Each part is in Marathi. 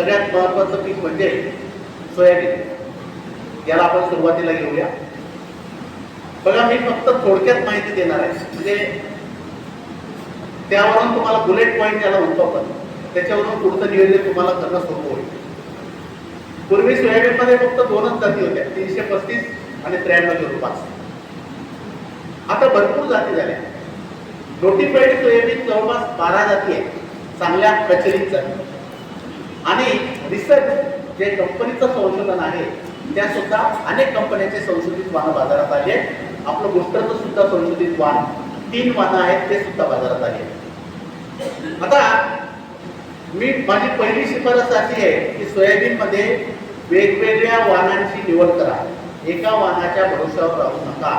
सगळ्यात महत्वाचं पीक म्हणजे सोयाबीन. याला आपण सुरुवातीला घेऊया. बघा मी फक्त थोडक्यात माहिती देणार आहे. म्हणजे त्यावरून तुम्हाला बुलेट पॉईंट याला होतो आपण त्याच्यावरून पुढचं नियोजन तुम्हाला करणं सोपं होईल. पूर्वी सोयाबीनमध्ये फक्त दोनच जाती होत्या तीनशे पस्तीस आणि त्र्याण्णव झिरो पाच आता भरपूर जाती झाल्या. नोटिफाईड सोयाबीन जवळपास बारा जाती आहेत. चांगल्या प्रचलित जाती. आणि रिसर्च जे कंपनीचं संशोधन आहे त्या सुद्धा अनेक कंपन्यांचे संशोधित वाहन बाजारात आले आहेत. आपलं गोष्टचं सुद्धा संशोधित वाहन तीन वाहनं आहेत ते सुद्धा बाजारात आले आहेत. आता मी माझी पहिली शिफारस अशी आहे की सोयाबीनमध्ये वेगवेगळ्या वाहनांची निवड करा एका वाहनाच्या भरोश्यावर राहू नका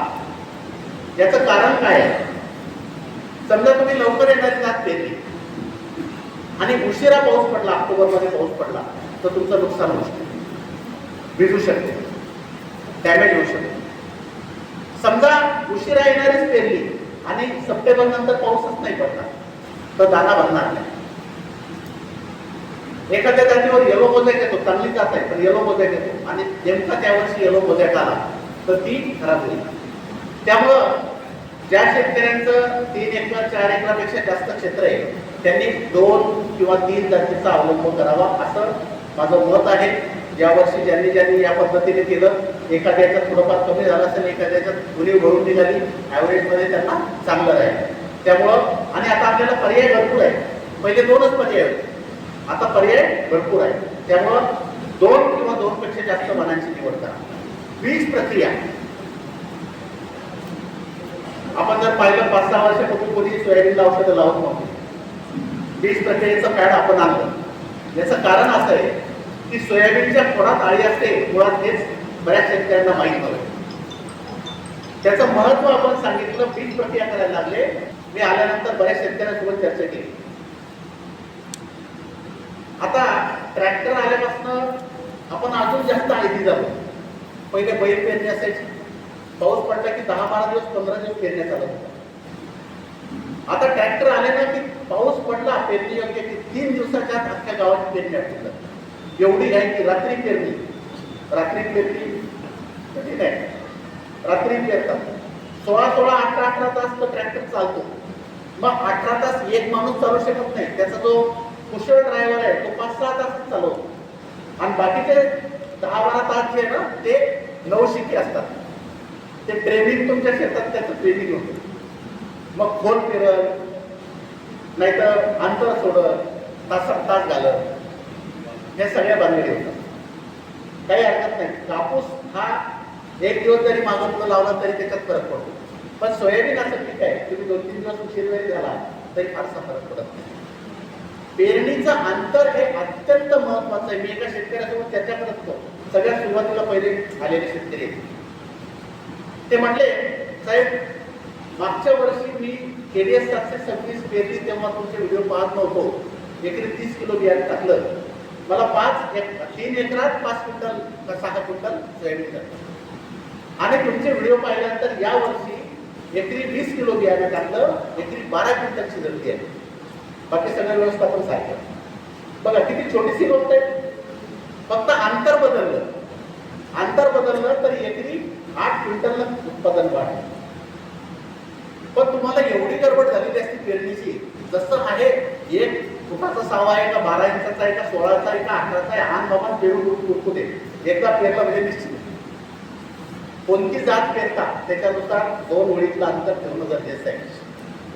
याचं कारण काय आहे समजा तुम्ही लवकर येणारी नात पेरली आणि उशिरा पाऊस पडला ऑक्टोबरमध्ये पाऊस पडला तर तुमचं नुकसान होऊ शकते. भिजू शकते. डॅमेज होऊ शकते. समजा उशिरा येणारीच पेरली आणि सप्टेंबर नंतर पाऊसच नाही पडला तर दाना बनणार नाही. एखाद्या जातीवर येलो मोजॅक येतो चांगली जात आहे पण येलो मोजॅक येतो. आणि नेमका त्यावर्षी येलो मोजॅक आला तर ती खराब होईल त्यामुळं ज्या शेतकऱ्यांचं तीन एकर चार एकरापेक्षा जास्त क्षेत्र आहे त्यांनी दोन किंवा तीन जातीचा अवलंब करावा असं माझं मत आहे. या वर्षी ज्यांनी ज्यांनी या पद्धतीने केलं एखाद्याच्यात थोडंफार कमी झालं असेल एखाद्याच्यात उणीव भरून निघाली ॲव्हरेजमध्ये त्यांना चांगलं राहील. त्यामुळं आणि आता आपल्याला पर्याय भरपूर आहे पहिले दोनच पर्याय होते. आता पर्याय भरपूर आहे त्यामुळं दोन किंवा दोनपेक्षा जास्त मनांची निवड करा. वीज प्रक्रिया. आपण जर पाहिलं पाच सहा वर्षापूर्वी कोणी सोयाबीनला औषधं लावत नव्हते. वीस प्रक्रियेचं पॅड आपण आणलं याचं कारण असं आहे की सोयाबीनच्या खोडात आळी असते मुळात हेच बऱ्याच शेतकऱ्यांना माहीत नव्हे त्याचं महत्त्व आपण सांगितलं वीज प्रक्रिया करायला लागले. मी आल्यानंतर बऱ्याच शेतकऱ्यांसोबत चर्चा केली. आता ट्रॅक्टर आल्यापासून आपण अजून जास्त आळी झालो पहिले बैल पेरणी असायची. पाऊस पडला की दहा बारा दिवस पंधरा दिवस पेरण्या चालत होता आता ट्रॅक्टर आले ना की पाऊस पडला पेरणी योग्य की तीन दिवसाच्या आत अख्ख्या गावाची पेरणी आटली एवढी घ्यायची की रात्री पेरणी. रात्री पेरणी कधी नाही रात्री पेरतात. सोळा सोळा अठरा अठरा तास तो ट्रॅक्टर चालतो. मग अठरा तास एक माणूस चालू शकत नाही. त्याचा जो कुशल ड्रायव्हर आहे तो पाच सहा तास चालवतो. आणि बाकीचे दहा बारा तास जे आहे ना ते नवशिकी असतात. ते ट्रेनिंग तुमच्या शेतात त्याचं ट्रेनिंग होतं. मग खोल फिरत नाहीतर अंतर सोडत तासात तास घालत हे सगळ्या बांधले होतात काही हरकत नाही. कापूस हा एक दिवस जरी मागून लावला तरी त्याच्यात फरक पडतो. पण सोयाबीन असं ठीक आहे. तुम्ही दोन तीन दिवस उशीर जरी झाला तरी फारसा फरक पडत नाही. पेरणीचं अंतर हे अत्यंत महत्वाचं आहे. मी एका शेतकऱ्यासोबत चर्चा करत होतो. सगळ्यात सुरुवातीला पहिले आलेले शेतकरी ते म्हटले साहेब मागच्या वर्षी मी के डी एस सातशे सव्वीस पेरली तेव्हा तुमचे व्हिडिओ पाहत नव्हतो. एकरी तीस किलो बियाणे टाकलं. मला पाच एक तीन एकरात पाच क्विंटल का सहा क्विंटल सोयाबीन टाकलं. आणि तुमचे व्हिडिओ पाहिल्यानंतर या वर्षी एकरी वीस किलो बियाणे टाकलं एकरी बारा क्विंटल शिजन आहे. बाकी सगळं व्यवस्थापन सारखं. बघा किती छोटीशी गोष्ट आहे. फक्त अंतर बदललं. अंतर बदललं तर एकरी आठ क्विंटल उत्पादन वाढलं. पण तुम्हाला एवढी गडबड झालेली असते पेरणीची. जसं आहे एक फुटाचा सावा आहे का बारा इंचाचा आहे का सोळाचा आहे का अठराचा आहे आन बाबा पेरू दे एकदा पेरला म्हणजे निश्चित. कोणती जात पेरता त्याच्यानुसार दोन ओळीतलं अंतर ठेवणं गरजेचं आहे.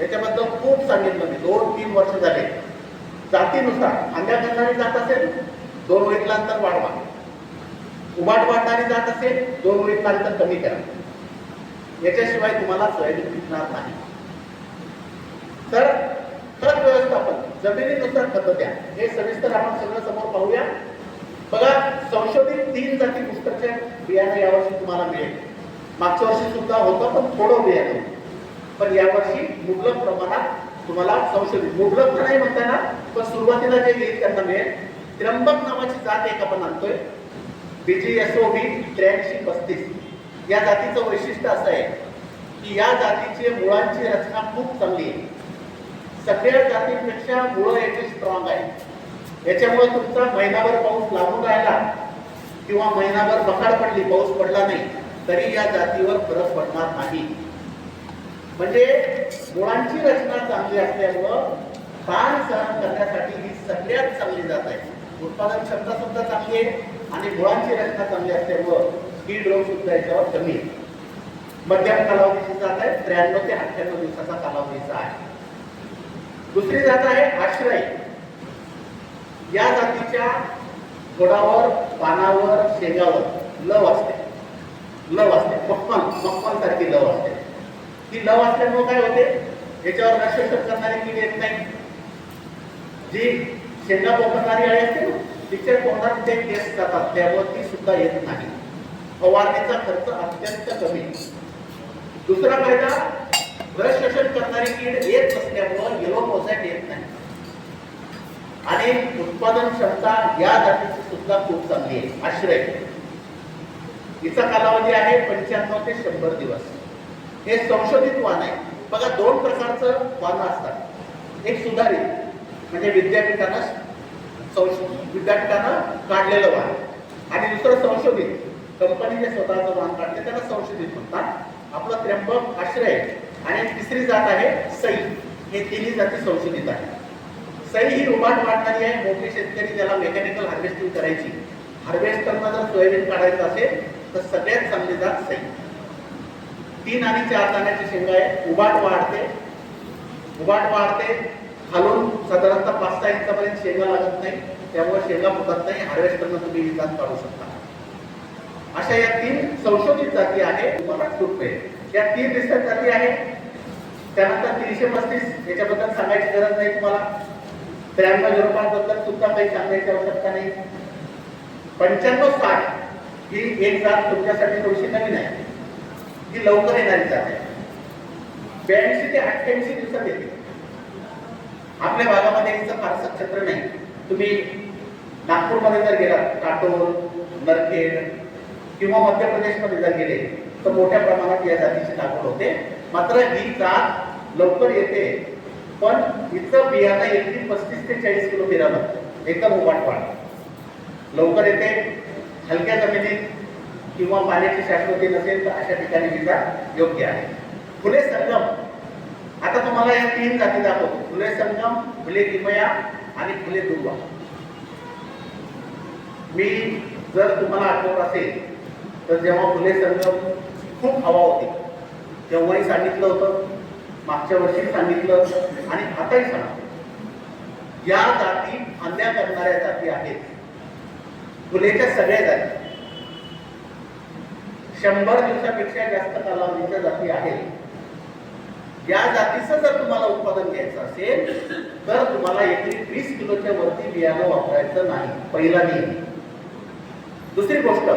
याच्याबद्दल खूप सांगितलं मी. दोन तीन वर्ष झाले. जातीनुसार अंड्या करणारी जात असेल दोन ओळीतलं अंतर वाढवा. उभाट वाढणारी जात असेल दोन ओळीतलं अंतर कमी करा. याच्याशिवाय तुम्हाला सोयाबीन पिकणार नाही. तर खत व्यवस्थापन जमिनीनुसार खत द्या. हे सविस्तर आपण सगळं समोर पाहूया. बघा संशोधित तीन जाती पुस्तकचे बियाणं यावर्षी तुम्हाला मिळेल. मागच्या वर्षी सुद्धा होतं पण थोडं बियाणं. पण यावर्षी मुबलक प्रमाणात तुम्हाला संशोधित मुबलक तर नाही म्हणता येणार पण सुरुवातीला जे येईल त्यांना मिळेल. त्र्यंबक नावाची जात एक आपण आणतोय. बीजीएसओ ओ बी त्र्याऐंशी पस्तीस. या जातीचं वैशिष्ट्य असं आहे की या जातीचे मुळांची रचना खूप चांगली आहे. सगळ्या जातींपेक्षा मुळं याची स्ट्रॉंग आहे याच्यामुळे तुमचा महिनाभर पाऊस लागून राहिला किंवा महिनाभर बकाड पडली पाऊस पडला नाही तरी या जातीवर फरक पडणार नाही. म्हणजे मुळांची रचना चांगली असल्यामुळं ताण सहन करण्यासाठी ही सगळ्यात चांगली जात आहे. उत्पादन क्षमता सुद्धा चांगली आहे आणि मुळांची रचना चांगली असल्यामुळं कीड रोग सुद्धा याच्यावर कमी आहे मध्यम कालावधीची जात आहे त्र्याण्णव ते अठ्ठ्याण्णव दिवसाचा कालावधीचा आहे. दुसरी जात आहे आश्रय. या जातीच्या गोडावर पानावर शेंगावर लव असते. लव असते. मक्कन मक्कन सारखी लव असते. ती लव असल्यामुळे काय होते? याच्यावर नक्ष करणारी कीड येत नाही. जी शेंगा पोखरणारी अळी असते ना तिच्या तोंडात ते केस जातात. त्यामुळे ती सुद्धा येत नाही. फवारणीचा खर्च अत्यंत कमी. दुसरा फायदा ब्रश शोषण करणारी कीड येत नसल्यामुळं येलो मोझॅक येत नाही. आणि उत्पादन क्षमता या जातीची सुद्धा खूप चांगली आहे. आश्रय. हिचा कालावधी आहे पंच्याण्णव ते शंभर दिवस. हे संशोधित वाण आहे. बघा दोन प्रकारचं वाण असतात. एक सुधारित म्हणजे विद्यापीठानं संश- विद्यापीठानं काढलेलं वाण आणि दुसरं संशोधित. कंपनीने स्वतःचं मान काढले त्याला संशोधित म्हणतात. आपलं त्र्यंबक आश्रय आणि तिसरी जात आहे सई. हे तिन्ही जाती संशोधित आहे सई ही उभाट वाढणारी आहे मोठे शेतकरी त्याला मेकॅनिकल हार्वेस्टिंग करायची. हार्वेस्टरना जर सोयाबीन काढायचं असेल तर सगळ्यात चांगली जात सई. तीन आणि चार दाण्याची शेंगा आहे उभाट वाढते. उभाट वाढते. खालून साधारणतः पाच सहा इंचापर्यंत शेंगा लागत नाही. त्यामुळे शेंगा फुटत नाही. हार्वेस्टरनं तुम्ही ही जात काढू शकता. अशा या तीन संशोधित जाती आहेत तुम्हाला सुटते या तीन रिसर्च जाती आहेत. त्यानंतर तीनशे पस्तीस याच्याबद्दल सांगायची गरज नाही तुम्हाला. त्र्याण्णव झिरो सुद्धा काही सांगायची आवश्यकता नाही. पंच्याण्णव साठ ही एक जात तुमच्यासाठी थोडीशी नवीन आहे. ती लवकर येणारी जात आहे. ब्याऐंशी ते अठ्ठ्याऐंशी दिवसात येते. आपल्या भागामध्ये हिचं फारसं क्षेत्र नाही. तुम्ही नागपूरमध्ये जर गेलात काटोल नरखेड किंवा मध्य प्रदेशमध्ये जर गेले तर मोठ्या प्रमाणात या जातीची लागवड होते. मात्र ही जात लवकर येते पण हिचं बियाणं एकरी पस्तीस ते चाळीस किलो बिया लागतं एकदम उभाट वाढ लवकर येते हलक्या जमिनीत किंवा पाण्याची शाश्वती नसेल तर अशा ठिकाणी ही जात योग्य आहे. फुले संगम आता तुम्हाला या तीन जाती दाखवतो. फुले संगम फुले किमया आणि फुले दुर्वा. मी जर तुम्हाला आठवत असेल तर जेव्हा फुले संगम खूप हवा होती तेव्हाही सांगितलं होतं मागच्या वर्षी सांगितलं आणि आताही सांगतो. या जाती फांद्या करणाऱ्या जाती आहेत. फुलेच्या सगळ्या जाती. शंभर दिवसापेक्षा जास्त कालावधीच्या जाती आहेत. या जातीचं जर तुम्हाला उत्पादन घ्यायचं असेल तर तुम्हाला एकरी वीस किलोच्या वरती बियाणं वापरायचं नाही पहिला नियम. दुसरी गोष्ट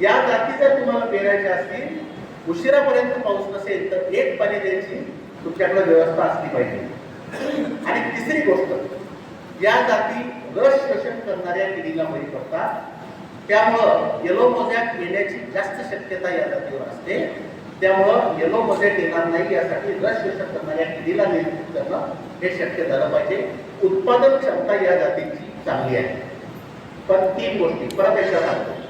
या जाती जर तुम्हाला पेरायच्या असतील उशिरापर्यंत पाऊस नसेल तर एक पाणी द्यायची तुमच्याकडे व्यवस्था असली पाहिजे. आणि तिसरी गोष्ट या जाती रस शोषण करणाऱ्या पिढीला बळी पडतात. त्यामुळं येलो मोझॅक येण्याची जास्त शक्यता या जातीवर असते. त्यामुळं येलो मोझॅक येणार नाही यासाठी रस शोषण करणाऱ्या पिढीला नियंत्रित करणं हे शक्य झालं पाहिजे. उत्पादन क्षमता या जातीची चांगली आहे. पण तीन गोष्टी परत एकदा सांगतो.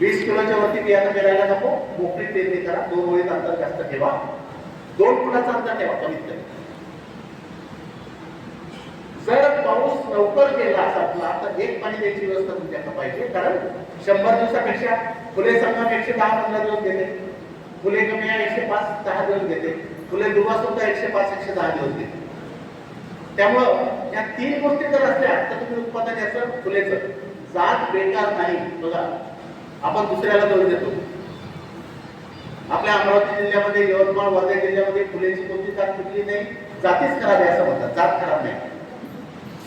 वीस किलोच्या वरती बियाणं पेरायला नको. मोकळी पेरणी करा. दोन ओळीत अंतर जास्त ठेवा. दोन फुटाचं अंतर ठेवा कमीत कमी. जर पाऊस लवकर गेला संपला तर एक पाणी द्यायची व्यवस्था तुमच्याकडे पाहिजे. कारण शंभर दिवसापेक्षा फुले संगम एकशे दहा पंधरा दिवस घेते फुले कमी एकशे पाच दहा दिवस घेते फुले दुर्वा सुद्धा एकशे पाच एकशे दहा दिवस घेते त्यामुळं या तीन गोष्टी जर असल्या तर तुम्ही उत्पादन याचं फुलेचं जात बेकार नाही. बघा आपण दुसऱ्याला दोष देतो. आपल्या अमरावती जिल्ह्यामध्ये यवतमाळ वर्धा जिल्ह्यामध्ये फुलेची कोणती जात कुठली नाही जातीच खराब आहे असं म्हणतात. जात खराब नाही.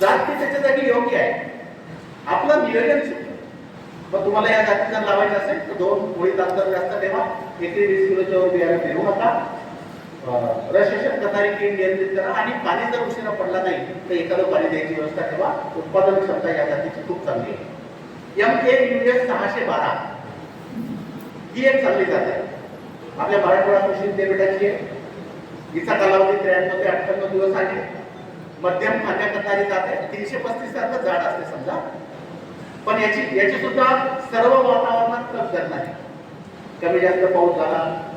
जात ती त्याच्यासाठी योग्य आहे. आपलं नियोजन चुकलं मग तुम्हाला या जाती जर लावायचं असेल तर दोन ओळीत अंतर जास्त ठेवा. एकरी वीस किलोच्या वर बियाणं पेरू नका. प्रशासन करणारी कीड नियंत्रित करा. आणि पाणी जर उशिरा पडला नाही तर एखादं पाणी द्यायची व्यवस्था ठेवा. उत्पादन क्षमता या जातीची खूप चांगली आहे. एम के एस सहाशे बारा. ही एक चालली जात आहे. आपल्या मराठवाडा कृषी विद्यापीठाची आहे. हिचा कालावधी त्र्याण्णव ते अठ्ठ्याण्णव दिवस आहे. मध्यम फांद्या जात आहे. तीनशे पस्तीस सारखं झाड असते समजा. पण याची याची सुद्धा सर्व वातावरणात कप करणार आहे कमी जास्त पाऊस झाला.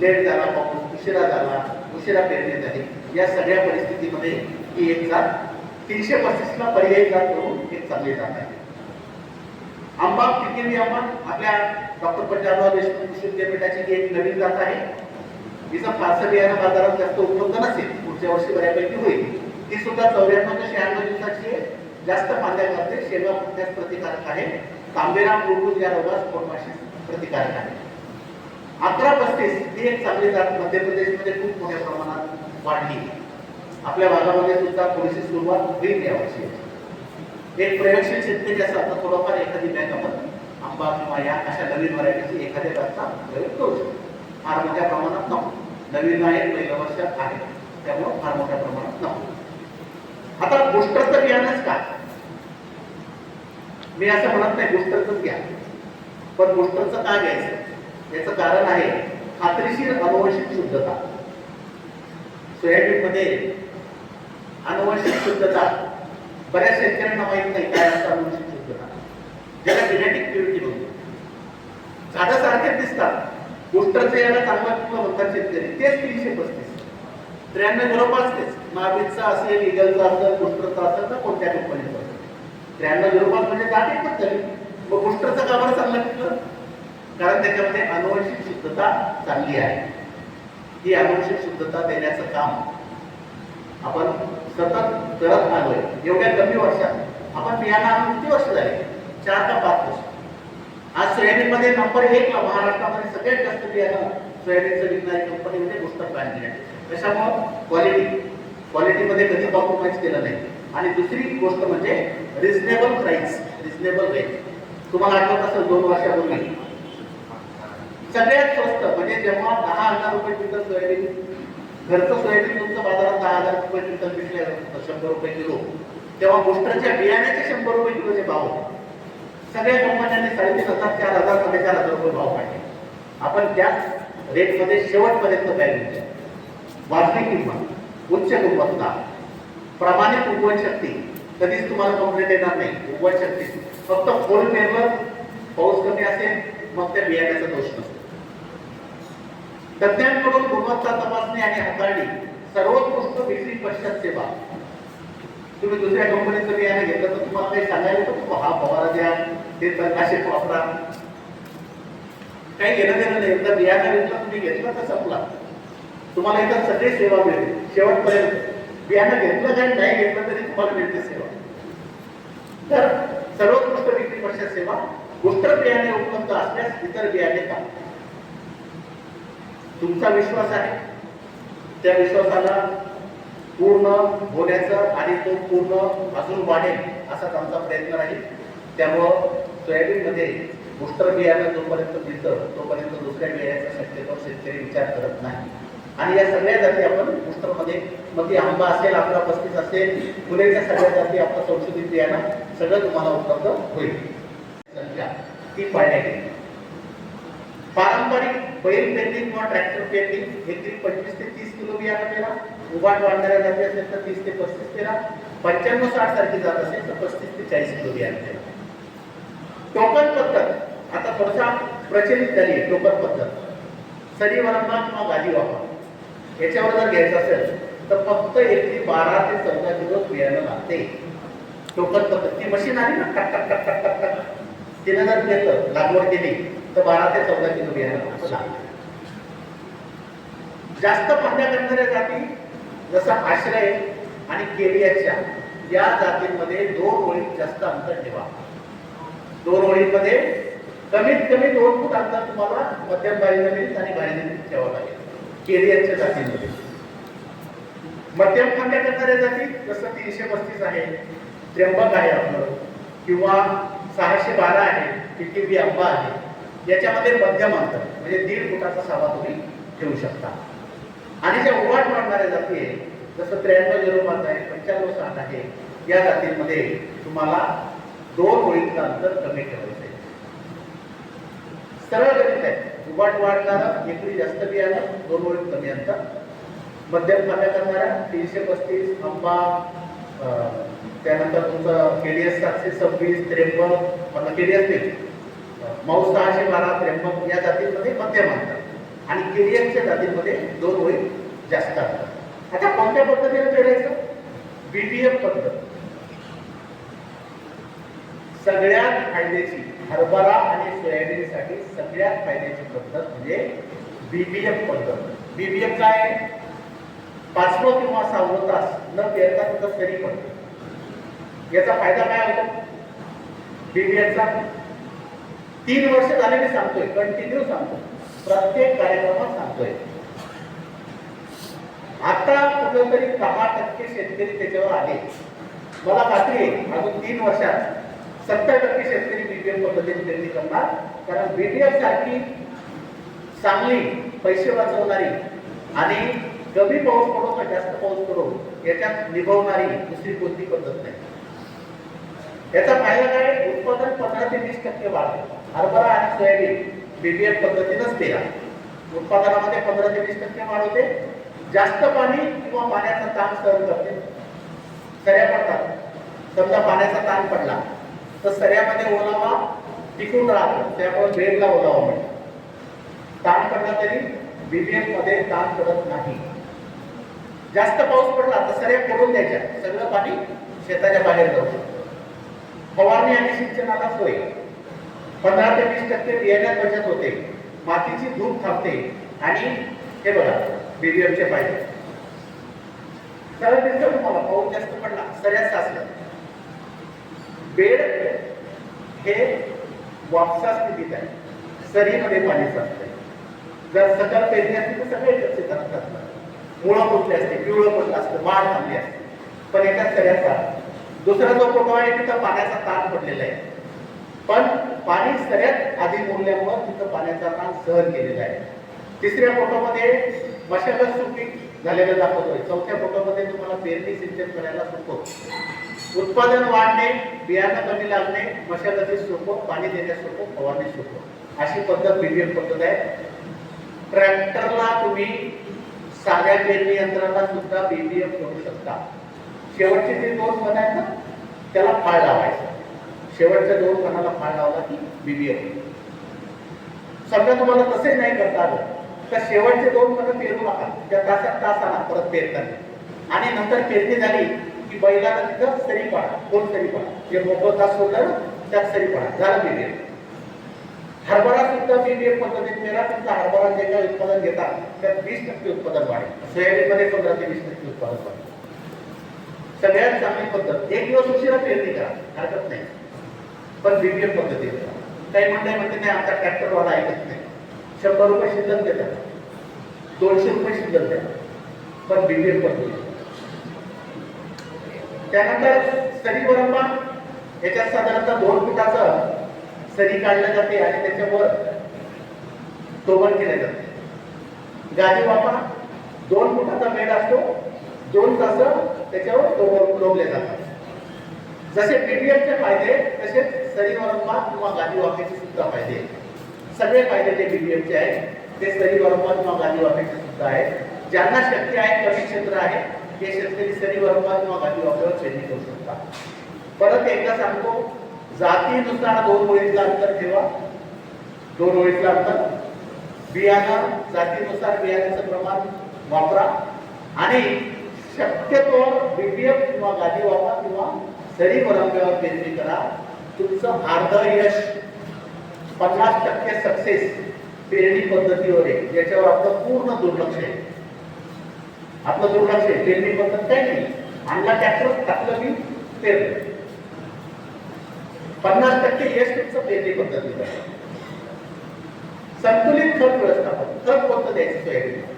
लेट झाला पाऊस उशिरा झाला उशिरा पेरणी झाली. या सगळ्या परिस्थितीमध्ये ही एक जात. तीनशे पस्तीसला पर्यायी जात म्हणून चालले जात आहे. आंबा पिकेली नियमन आपल्या डॉक्टर पंजाबराव देशमुख विद्यापीठाची ही एक नवीन जात आहे तिचा फारसा बियाणं बाजारात जास्त उपलब्ध नसेल पुढच्या वर्षी बऱ्यापैकी होईल. ती सुद्धा चौऱ्याण्णव ते शहाण्णव दिवसाची आहे. जास्त फांद्या करते शेवा फुटण्यास प्रतिकारक आहे. तांबेराम बुलबुल या रोगास पोटमाशी प्रतिकारक आहे. अकरा पस्तीस ही एक चांगली जात मध्य प्रदेशमध्ये खूप मोठ्या प्रमाणात वाढली. आपल्या भागामध्ये सुद्धा थोडीशी सुरुवात होईल यावर्षी. एक प्रयोगशील शेतकरी असं आता थोडंफार एखादी बँक आपण आंबा किंवा या अशा नवीन व्हरायटीची एखाद्या बॅगचा प्रयोग करू शकतो. फार मोठ्या प्रमाणात नको. नवीन आहे पहिल्या वर्षात आहे. त्यामुळं फार मोठ्या प्रमाणात नको. आता बुस्टरचं बियाणंच का मी असं म्हणत नाही बुस्टरच घ्या. पण गोष्टरचं का घ्यायचं? याचं कारण आहे खात्रीशीर अनुवंशिक शुद्धता. सोयाबीन मध्ये अनुवंशिक शुद्धता बऱ्याच शेतकऱ्यांना माहीत नाही काय असतं अनुवंशिक शुद्धता ज्याला जेनेटिक प्युरिटी म्हणतो. झाडं सारखेच दिसतात. बुस्टरचं याला चांगला किंवा म्हणतात शेतकरी तेच तीनशे पस्तीस. त्र्याण्णव जवळपास तेच महाबीजचा असेल इगलचा असेल बुस्टरचा असेल तर कोणत्या कंपनीचा असेल? त्र्याण्णव जवळपास म्हणजे जात एकच झाली. मग बुस्टरचं का बरं चांगलं पिकलं? कारण त्याच्यामध्ये अनुवंशिक शुद्धता चांगली आहे. ही अनुवंशिक शुद्धता देण्याचं काम आपण सतत करत आलोय. एवढ्या वर्षात आपण बियाणं आणून किती वर्ष झाले? चार का पाच वर्ष. आज सोयाबीनमध्ये नंबर एक महाराष्ट्रामध्ये सगळ्यात जास्त बियाणं सोयाबीनचं विकणारी कंपनी म्हणजे गोष्ट आहे कशामुळं? क्वालिटी क्वालिटीमध्ये कधी कॉम्प्रोमाइज केलं नाही. आणि दुसरी गोष्ट म्हणजे रिझनेबल प्राईस रिझनेबल रेट तुम्हाला आठवत असेल दोन वर्षापूर्वी? सगळ्यात स्वस्त म्हणजे जेव्हा दहा हजार रुपये क्विंटल सोयाबीन घरचं सोयाबीन तुमचं बाजारात दहा हजार रुपये क्विंटल विकले शंभर रुपये किलो. तेव्हा बुस्टरच्या बियाण्याचे शंभर रुपये किलोचे भाव सगळ्या कंपन्यांनी साडेतीन हजार चार हजार साडेचार हजार रुपये भाव काढले आपण त्याच रेटमध्ये शेवटपर्यंत बॅग घेतल्या वाजवी किंमत उच्च गुणवत्ता प्रामाणिक उगवण शक्ती. कधीच तुम्हाला कंप्लेंट येणार नाही उगवण शक्ती. फक्त फोल पेरवर पाऊस कमी असेल मग त्या बियाण्याचा दोष नसतो. तज्ञांकडून गुणवत्ता तपासणी आणि हाताळणी सर्वोत्कृष्ट विक्री पश्चात सेवा. तुम्ही दुसऱ्या कंपनीचं बियाणं घेतलं तर तुम्हाला काही सांगायला येतं? हा फवारा द्या ते तणनाशक वापरा. काही घेणं देणं नाही. एकदा बियाणं घेतलं तुम्ही घेतलं तर संपला. तुम्हाला इथं सगळी सेवा मिळते शेवटपर्यंत. बियाणं घेतलं काही नाही घेतलं तरी तुम्हाला मिळते सेवा. तर सर्वोत्कृष्ट विक्री पश्चात सेवा गोष्ट बियाणे उपलब्ध असल्यास इतर बियाणे का तुमचा विश्वास आहे. त्या विश्वासाला पूर्ण होण्याचं आणि तो पूर्ण अजून वाढेल असाच आमचा प्रयत्न राहील. त्यामुळं सोयाबीनमध्ये बुस्टर बियाणं जोपर्यंत मिळतं तोपर्यंत दुसऱ्या बियाण्याचा शक्यतो शेतकरी विचार करत नाही. आणि या सगळ्या जाती आपण बुस्टरमध्ये मग ती आंबा असेल आपला पस्तीस असेल फुलेच्या सगळ्या जाती आपलं संशोधित बियाणं सगळं तुम्हाला उपलब्ध होईल. संख्या ती पाळण्यात येईल पारंपरिक बैल पेरणी किंवा ट्रॅक्टर पेरणी एकरी पंचवीस ते तीस किलो बियाणं पेरा उभाट वाढणाऱ्या जाती असेल तर तीस ते पस्तीस पेरा पंच्याण्णव साठ सारखी जात असेल तर पस्तीस ते चाळीस किलो बियाणं पेरा टोकन पद्धत. आता थोडसा प्रचलित झाली आहे टोकन पद्धत. सरी वरंबा किंवा गादी वापर. याच्यावर जर घ्यायचं असेल तर फक्त एकरी बारा ते चौदा किलो बियाणं लागते. टोकन पद्धत. ती मशीन आली ना टक टक टक टक टक. तिनं जर घेतलं लागवड केली तर बारा ते चौदा किलो लागतं. जास्त फांद्या करणाऱ्या जाती जसं आश्रय आणि केवियाच्या या जातींमध्ये दोन ओळीत जास्त अंतर ठेवा. दोन ओळींमध्ये कमीत कमी दोन फूट अंतर तुम्हाला मध्यम बारी जमिनीत आणि बारी जमिनीत ठेवावं लागेल. केरियरच्या जातींमध्ये. मध्यम फांद्या करणाऱ्या जाती जसं तीनशे पस्तीस आहे त्र्यंबक आहे आपलं किंवा सहाशे बारा आहे टिटिबी आंबा आहे याच्यामध्ये मध्यम अंतर म्हणजे दीड फुटाचा सावा तुम्ही ठेवू शकता. आणि ज्या उवाट वाढणाऱ्या जाती आहे जसं त्र्याण्णव झिरो पाच आहे पंच्याण्णव साठ आहे या जातींमध्ये तुम्हाला दोन ओळींचं अंतर कमी ठेवायचं आहे सरळ गणित आहे. उवाट वाढणारा एकरी जास्त बियाणं दोन ओळीत कमी अंतर. मध्यम फांद्या करणाऱ्या तीनशे पस्तीस आंबा त्यानंतर तुमचं केडीएस सातशे सव्वीस त्र्यंबक केडीएस ते मऊ सहाशे बारा त्र्यंबक या जातींमध्ये मध्यम आणतात आणि केडीएसच्या जातींमध्ये दोन होईल जास्त आणतात आता कोणत्या पद्धतीने पेरायचं बीबीएफ पद्धत. सगळ्यात फायद्याची हरभरा आणि सोयाबीनसाठी सगळ्यात फायद्याची पद्धत म्हणजे बीबीएफ पद्धत. बीबीएफ काय? आहे? पाचवं किंवा सहावं तास न पेरता तिथं सरी पडते. याचा फायदा काय होतो? बीबीएफचा तीन वर्ष झाले मी सांगतोय कंटिन्यू सांगतो प्रत्येक कार्यक्रमात सांगतोय. आता कुठेतरी दहा टक्के शेतकरी त्याच्यावर आले मला खात्री आहे अजून तीन वर्षात सत्तर टक्के शेतकरी बीपीएल पद्धतीने पेरणी करणार. कारण बीपीएल सारखी चांगली पैसे वाचवणारी आणि कमी पाऊस पडो का जास्त पाऊस पडो याच्यात निभवणारी दुसरी कोणती पद्धत नाही. याचा फायदा काय उत्पादन पंधरा ते वीस टक्के वाढतो हरभरा आणि सोयाबीन बीबीएफ पद्धतीनंच केला उत्पादनामध्ये पंधरा ते वीस टक्के वाढ होते. जास्त पाणी किंवा पाण्याचा ताण सहन करते. सऱ्या पडतात. समजा पाण्याचा ताण पडला तर सऱ्यामध्ये ओलावा टिकून राहतो. त्यामुळे बेडला ओलावा मिळतो. ताण पडला तरी बीबीएफमध्ये ताण पडत नाही. जास्त पाऊस पडला तर सऱ्या पडून द्यायच्या. सगळं पाणी शेताच्या बाहेर जाऊ शकतो. फवारणी आणि सिंचनाला सोय. पंधरा ते वीस टक्के बियाण्यात बचत होते. मातीची धूप थांबते आणि हे बघा बीबीएफचे फायदे सरळ दिसतं तुम्हाला पाऊस जास्त पडला सऱ्यात साचलं बेड हे वापसा स्थितीत आहे. सरीमध्ये पाणी साचतंय. जर सकल पेरणी असते तर सगळे लक्ष करत असतात मुळं फुटले असते पिवळं पडलं असतं वाढ थांबली असते. पण एका सऱ्याचा दुसरा जो फोटो आहे तिथं पाण्याचा ताण पडलेला आहे. पण पाणी सगळ्यात आधी मुरल्यामुळं तिथं पाण्याचा ताण सहन केलेला आहे. तिसऱ्या फोटोमध्ये मशागत सुपीक झालेलं दाखवतोय. चौथ्या फोटोमध्ये तुम्हाला पेरणी सिंचन करायला सोपं उत्पादन वाढणे बियाणं कमी लागणे मशागती सोपं पाणी देण्यास सोपं फवारणी सोपं. अशी पद्धत बीबीएम पद्धत आहे. ट्रॅक्टरला तुम्ही साध्या पेरणी यंत्राला सुद्धा बीबीएम करू शकता. शेवटचे जे दोन फण आहेत ना त्याला फाळ लावायचा. शेवटच्या दोन कानाला फाळ लावला की बीबीए समजा तुम्हाला तसे नाही करता आलं तर शेवटचे दोन फणं पेरू नका. त्या तासात तास आणा परत पेरताना. आणि नंतर पेरणी झाली की बैलाला तिथं सरी पाडा कोण सरी पाडा. जे मोकळं तास सोडलं त्यात सरी पाडा. झालं बीबीए हरभरा सुद्धा बीबीए पद्धतीत मेरा तुमचा हरभरा जे काही उत्पादन घेतात त्यात वीस टक्के उत्पादन वाढेल. सोयाबीनमध्ये पंधरा ते वीस टक्के उत्पादन वाढेल. सगळ्यात चांगली पद्धत एक दिवस उशिरा पेरणी करा हरकत नाही. पण बीबीएफ पद्धतीने काही म्हणताय म्हणते नाही आमचा ट्रॅक्टरवाला ऐकत नाही. शंभर रुपये शिल्लक देतात. दोनशे रुपये शिल्लक देतात. पण बीबीएफ पद्धती त्यानंतर सरी बरोबर याच्यात साधारणतः दोन फुटाचं सरी काढल्या जाते आणि त्याच्यावर टोबण केले जाते. गादी वापा दोन फुटाचा मेड असतो. दोन तास त्याच्यावर टोबण टोबले जातात. जसे पीडीएफचे फायदे तसेच सरी किंवा गादी वाफेचे सुद्धा फायदे. सगळे फायदे जे बीबीएफचे आहेत. ते सरी किंवा गादी वाफेचे सुद्धा आहेत. ज्यांना शक्य आहे कमी क्षेत्र आहे ते शेतकरी सरी किंवा गादी वाफेवर पेरणी करू शकतात. परत एकदा सांगतो जातीनुसार दोन ओळीतलं अंतर ठेवा. दोन ओळीतलं अंतर. बियाणं जातीनुसार बियाण्याचं प्रमाण वापरा. आणि शक्यतो बीपीएफ किंवा गादी वापरा किंवा सरी परंपरेवर पेरणी करा. तुमचं अर्ध यश पन्नास टक्के सक्सेस पेरणी पद्धतीवर आहे याच्यावर आपलं पूर्ण दुर्लक्ष आहे. आपलं दुर्लक्ष आहे. पेरणी पद्धत काय नाही. आणला ट्रॅक्टर टाकलं मी पेरलं. पन्नास टक्के यश तुमचं पेरणी पद्धतीवर संतुलित खत व्यवस्थापन. खत कोणतं द्यायचं? सोयाबीन.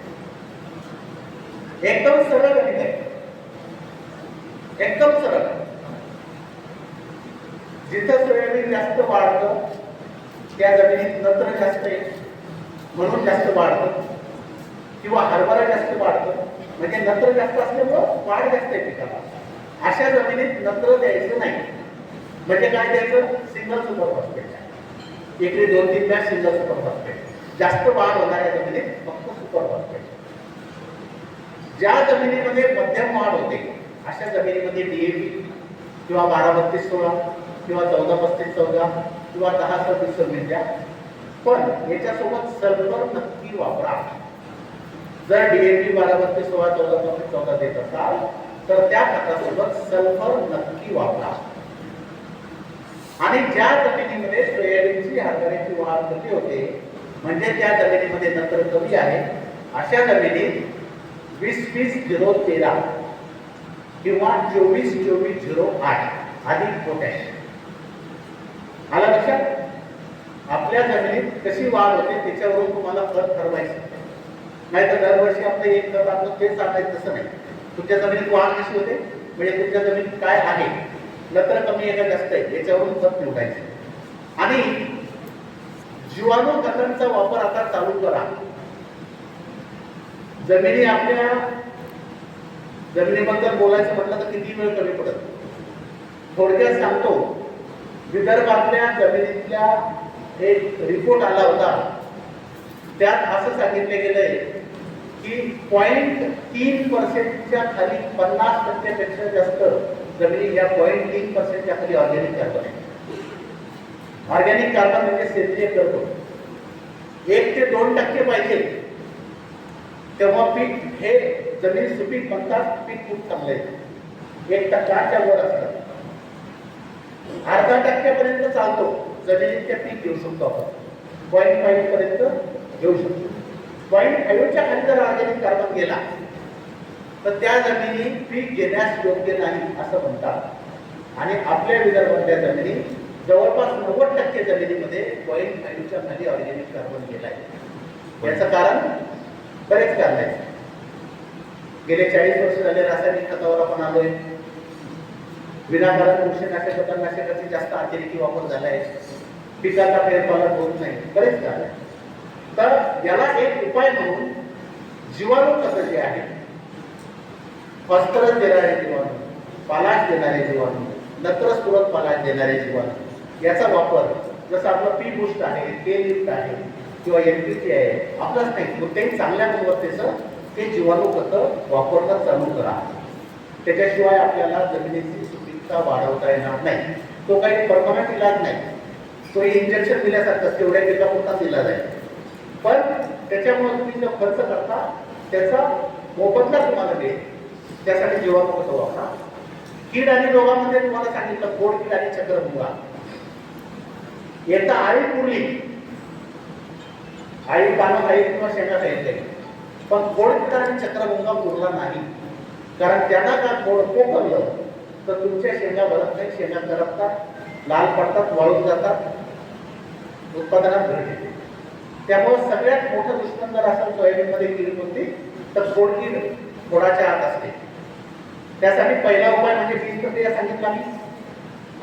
एकदम सरळ गणित आहे. एकदम सरळ. जिथं सोयाबीन जास्त वाढतं त्या जमिनीत नत्र जास्त आहे म्हणून जास्त वाढतं. किंवा हरभरा जास्त वाढतं म्हणजे नत्र जास्त असल्यामुळं वाढ जास्त आहे पिकाला. अशा जमिनीत नत्र द्यायचं नाही. म्हणजे काय द्यायचं? सिंगल सुपर फॉस्फेट इकडे दोन तीन बॅग सिंगल सुपर फॉस्फेट जास्त वाढ होणाऱ्या जमिनीत फक्त सुपर फॉस्फेट ज्या जमिनीमध्ये मध्यम वाढ होते अशा जमिनीमध्ये डीएपी किंवा बारा बत्तीस सोळा किंवा चौदा पस्तीस चौदा किंवा दहा सव्वीस सव्वीस द्या पण याच्यासोबत सल्फर नक्की वापरा. जर डीएपी बारा बत्तीस सोळा चौदा पस्तीस चौदा देत असाल तर त्या खतासोबत सल्फर नक्की वापरा. आणि ज्या जमिनीमध्ये सोयाबीनची हरभऱ्याची वाढ कमी होते म्हणजे त्या जमिनीमध्ये नंतर कमी आहे अशा जमिनीत वीस वीस झिरो तेरा किंवा चोवीस चोवीस झिरो आठ अधिक पोटॅश. आला लक्षात? आपल्या जमिनीत कशी वाढ होते त्याच्यावरून तुम्हाला खत ठरवायचं नाही तर दरवर्षी आपलं एक खत आपलं तेच सांगायचं तसं नाही. तुमच्या जमिनीत वाढ कशी होते? म्हणजे तुमच्या जमिनीत काय आहे? नत्र कमी आहे का जास्त आहे? याच्यावरून खत निवडायचं आणि जीवाणू खतांचा वापर आता चालू करा. जमिनी आपल्या जमिनीबद्दल बोलायचं म्हटलं तर किती वेळ कमी पडत? थोडक्यात सांगतो विदर्भातल्या जमिनीतल्या एक रिपोर्ट आला होता. त्यात असं सांगितलं गेलंय की पॉईंट तीन पर्सेंटच्या खाली पन्नास टक्क्यापेक्षा जास्त जमिनी या पॉईंट तीन पर्सेंटच्या खाली ऑर्गॅनिक कार्बन आहे. ऑर्गॅनिक कार्बन म्हणजे सेंद्रिय करतो एक ते दोन टक्के पाहिजे. तेव्हा पीक हे जमीन सुपीक म्हणतात पीक खूप चांगलं आहे. एक टक्काच्या वर असतात अर्धा टक्क्यापर्यंत चालतो. जमिनीत पीक घेऊ शकतो आपण. पॉईंट फाईव्ह पर्यंत घेऊ शकतो. पॉईंट फाईव्हच्या खाली जर ऑर्गॅनिक कार्बन गेला तर त्या जमिनी पीक घेण्यास योग्य नाही असं म्हणतात. आणि आपल्या विदर्भातल्या जमिनी जवळपास नव्वद टक्के जमिनीमध्ये पॉईंट फाईव्हच्या खाली ऑर्गॅनिक कार्बन आहे याचं कारण? बरेच कारण आहेत. गेले चाळीस वर्ष झाले रासायनिक खतावर आपण आलोय विनाकारण बुरशीनाशक तणनाशकाची जास्त अतिरेकी वापर झाला आहे. पिकाचा फेरफार होत नाही. बरेच कारण आहे तर याला एक उपाय म्हणून जीवाणू कसं जे आहे फॉस्फरस देणारे जीवाणू पालाश देणारे जीवाणू नत्रस्फुरत पालाश देणारे जीवाणू याचा वापर जसं आपलं पी बुस्ट आहे के लिफ्ट आहे किंवा एम पी सी आहे आपलंच नाही कुठल्याही चांगल्या गुणवत्तेचं ते जीवाणू खतं वापरणं चालू करा. त्याच्याशिवाय आपल्याला जमिनीची सुपीकता वाढवता येणार नाही. तो काही परमनंट इलाज नाही. तो इंजेक्शन दिल्यासारखं तेवढ्या पिकापुरताच इलाज आहे. पण त्याच्यामुळे तुम्ही जो खर्च करता त्याचा मोबदला तुम्हाला दे त्यासाठी जीवाणू खतं वापरा. कीड आणि रोगामध्ये तुम्हाला सांगितलं गोड कीड आणि चक्रभुंगा एकदा आळी पुरली आई पानं काही किंवा शेंगा खायचे पण गोड कीड चक्रभुंगा पुरला नाही. कारण त्यांना का गोड पोकरलं तर तुमच्या शेंगा भरत नाही शेंगा करपतात लाल पडतात वाळून जातात उत्पादनात घट येते त्यामुळे सगळ्यात मोठं दुश्मन जर असेल सोयाबीनमध्ये कीड कोणती? तर गोड कीड आत असते. त्यासाठी पहिला उपाय म्हणजे बीज प्रक्रिया सांगितला मी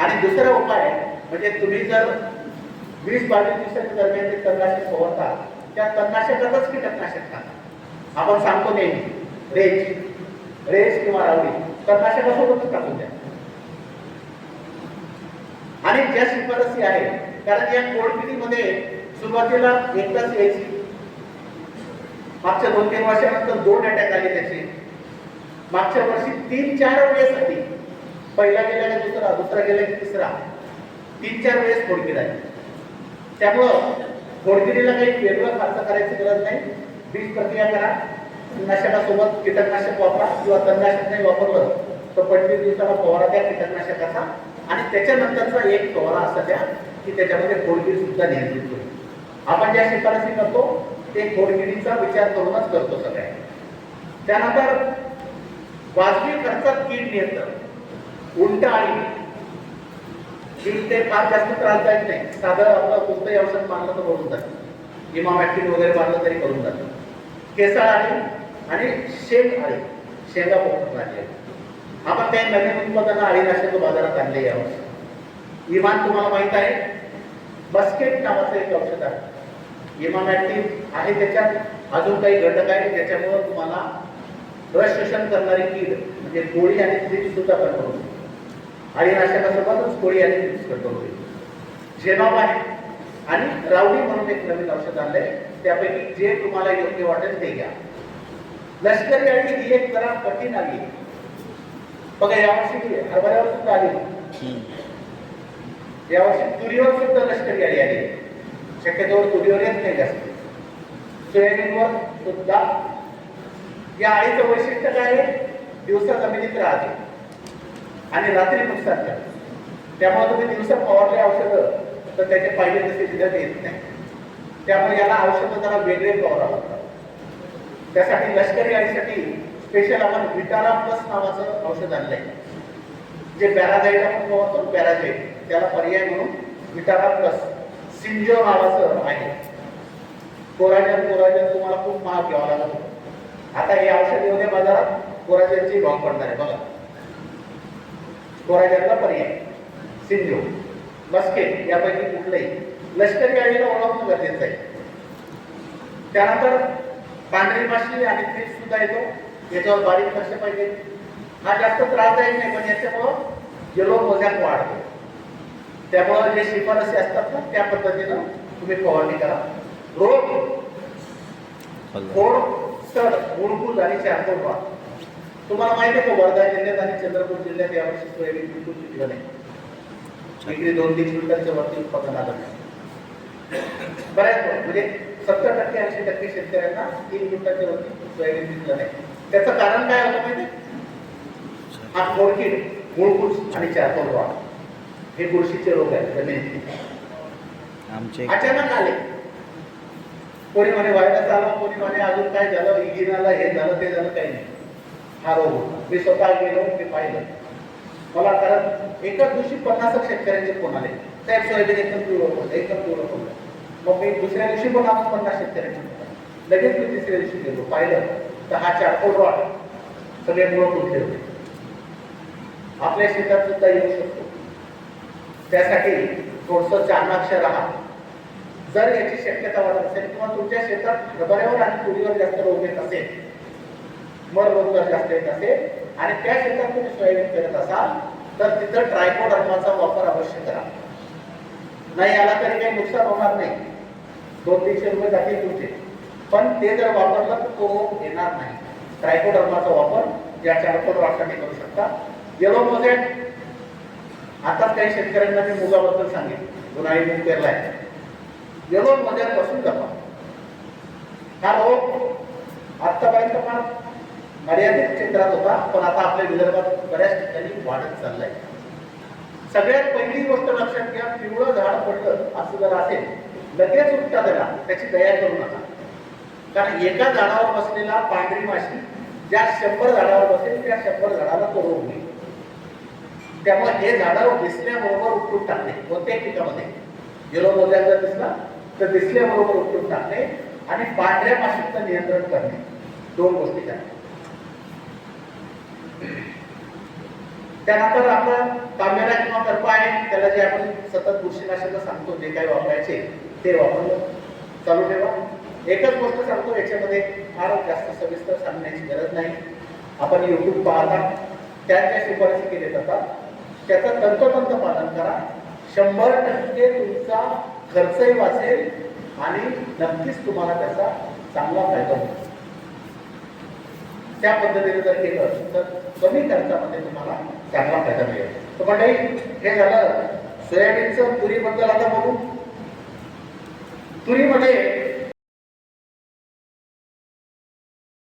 आणि दुसरा उपाय म्हणजे तुम्ही जर वीस बावीस दिवसाच्या दरम्यान ते तणनाशक फवारता त्या तणनाशकातच कीटकनाशक टाका आपण सांगतो नेहमी रेज. रेज किंवा रावडी तन्नाशकासोबतच टाकून द्या. आणि ज्या शिफारसी आहे कारण या कोडपिटीमध्ये सुरुवातीला एकदाच यायची. मागच्या दोन तीन वर्षानंतर दोन अटॅक आले त्याचे. मागच्या वर्षी तीन चार वेळेस पहिला गेला की दुसरा? दुसरा गेला की तिसरा? तीन चार वेळेस फोडकीड आली त्यामुळं फोडकिडीला काही वेगळा खर्च करायची गरज नाही. बीज प्रक्रिया करा. नाशकासोबत कीटकनाशक वापरा किंवा तणनाशक नाही वापरलं तर पंचवीस दिवसाला फवारा द्या कीटकनाशकाचा. आणि त्याच्यानंतरचा एक फवारा असा द्या की त्याच्यामध्ये फोडकीड सुद्धा नियंत्रित होईल. आपण ज्या शिफारसी करतो ते खोडकिडीचा विचार करूनच करतो सगळ्या त्यानंतर वाजवी खर्चात कीड नियंत्रण उलट आणि दीड ते फार जास्त त्रासदायक नाही. साधं आपलं कोणतंही औषध बांधलं तर करून जातं. इमामॅक्टिन वगैरे बांधलं तरी करून जातं. केसाळ आले आणि शेंग आळी शेंगा पोखत आले आपण काही नवीन उत्पादनं आळीनाशक बाजारात आणले यावर्षी विमान तुम्हाला माहीत आहे बस्केट नावाचं एक औषध आहे. इमामॅक्टिन आहे त्याच्यात अजून काही घटक आहे ज्याच्यामुळे तुम्हाला रस शोषण करणारी कीड म्हणजे गोळी आणि थ्रिप्स सुद्धा कंट्रोल होईल अळीनाशकासोबतच कोळी आणि थ्रिप्स जेनॉम आहे आणि रावडी म्हणून एक नवीन औषध आणलंय त्यापैकी जे तुम्हाला योग्य वाटेल ते घ्या. लष्करी अळी ही एक जरा कठीण आली आहे. बघा यावर्षी हरभऱ्यावर सुद्धा आली यावर्षी तुरीवर सुद्धा लष्करी अळी आली शक्यतोवर तुरीवर येत नाही जास्त. सोयाबीनवर सुद्धा. या आळीचं वैशिष्ट्य काय आहे? दिवसा जमिनीत राहते. आणि रात्री नुकसान करते त्यामुळे तुम्ही दिवसा फवारले औषधं तर त्याचे पाहिजे तसे रिझल्ट येत नाही. त्यामुळे याला औषधं जरा वेगळे फवारावं लागतात. त्यासाठी लष्करी आईसाठी स्पेशल आपण विटारा प्लस नावाचं औषध आणलंय. जे पॅराझाईट आपण फवारतो पॅराझाईट त्याला पर्याय म्हणून विटारा प्लस सिंजो नावाचं आहे. कोराजन कोराजन तुम्हाला खूप महाग घ्यावा लागतो. आता हे औषध येऊ बाजारात कोराजनचे भाव पडणार आहे. बघा. कोराजनला पर्याय. सिंजो मस्के यापैकी कुठलंही. लष्करी गाडीला ओळखणं गरजेचं आहे त्यानंतर पांढरी माशी आणि फ्रीज सुद्धा येतो. याच्यावर बारीक लक्ष पाहिजे. हा जास्त त्रासदायक नाही पण याच्यामुळं येलो मोझॅक वाढतो. त्यामुळं जे शिफारसी असतात ना त्या पद्धतीनं तुम्ही फवारणी करा. रोग खोड सड गुळगुळ आणि वाढ. तुम्हाला माहिती आहे का वर्धा जिल्ह्यात आणि चंद्रपूर जिल्ह्यात यावर्षी सोयाबीन बिलकुल पिकलं नाही? विक्री दोन तीन क्विंटलच्या वरती उत्पादन आलं नाही. बऱ्याच म्हणजे सत्तर टक्के ऐंशी टक्के शेतकऱ्यांना तीन क्विंटलच्या वरती सोयाबीन पिकलं नाही. त्याचं कारण काय होतं माहिती? हा खोडकीड गुळगुळ आणि चारकोल वाढ. हे बुरशीचे रोग आहेत जमिनीतले आमचे अचानक आले. कोणी म्हणे व्हायरस आला कोणी म्हणे अजून काय झालं आला हे झालं ते झालं काही नाही. हा रोग मी स्वतः गेलो मी पाहिलं. मला कारण एकाच दिवशी पन्नास शेतकऱ्यांचे फोन आले. साहेब सोयाबीन एकदम पिवळं होतं एकदम पिवळं होतं. मग मी दुसऱ्या दिवशी पण आपण पन्नास शेतकऱ्यांचे लगेच मी तिसऱ्या दिवशी गेलो पाहिलं. तर हा चारकोल रॉड सगळे मुळं तुटले होते आपल्या शेतात सुद्धा येऊ शकतो. त्यासाठी थोडस चाणाक्ष राहा. जर याची शक्यता वाढत असेल किंवा तुमच्या शेतात हरभऱ्यावर आणि तुरीवर जास्त रोग येत असेल मर रोग जर जास्त येत असेल. आणि त्या शेतात तुम्ही सोयाबीन करत असाल तर तिथं ट्रायकोडर्माचा वापर अवश्य करा. नाही आला तरी काही नुकसान होणार नाही. दोन तीनशे रुपये जातील तुमचे. पण ते जर वापरलं तर तो रोग येणार नाही. ट्रायकोडर्माचा वापर या चारकोड वाटाने करू शकता. येलो मोजेट आता काही शेतकऱ्यांना मी मुगाबद्दल सांगेन गुन्हाही मूग पेरलाय. येलो मोझ्यापासून जपा. हा रोग आतापर्यंत पण मर्यादित क्षेत्रात होता पण आता आपल्या विदर्भात बऱ्याच ठिकाणी वाढत चाललाय. सगळ्यात पहिली गोष्ट लक्षात घ्या पिवळं झाड पडलं असं जर असेल लगेच उपटा देणार त्याची दया करू नका. कारण एका झाडावर बसलेला पांढरी माशी ज्या शंभर झाडावर बसेल त्या शंभर झाडाला तो रोग होईल त्यामुळे हे झाडावर दिसल्याबरोबर उपटून टाकणे कोणत्याही पिकामध्ये येलो मोत्या जर दिसला तर दिसल्याबरोबर उपटून टाकणे आणि पांढऱ्या माशीचं नियंत्रण करणे. दोन गोष्टी करणे त्यानंतर आपण तांबेरा किंवा तर्फ आहे. त्याला जे आपण सतत बुरशीनाशक सांगतो जे काही वापरायचे ते वापरणं चालू ठेवा. एकच गोष्ट सांगतो याच्यामध्ये फार जास्त सविस्तर सांगण्याची गरज नाही. आपण यूट्यूब पाहता त्या ज्या शिफारसी केले जातात त्याचं तंतोतंत पालन करा. शंभर टक्के तुमचा खर्चही वाचेल आणि नक्कीच तुम्हाला त्याचा चांगला फायदा होईल. त्या पद्धतीने जर केलं तर कमी खर्चामध्ये तुम्हाला चांगला फायदा मिळेल. तर मंडळी हे झालं. सोयाबीनचं तुरीबद्दल आता बघू तुरीमध्ये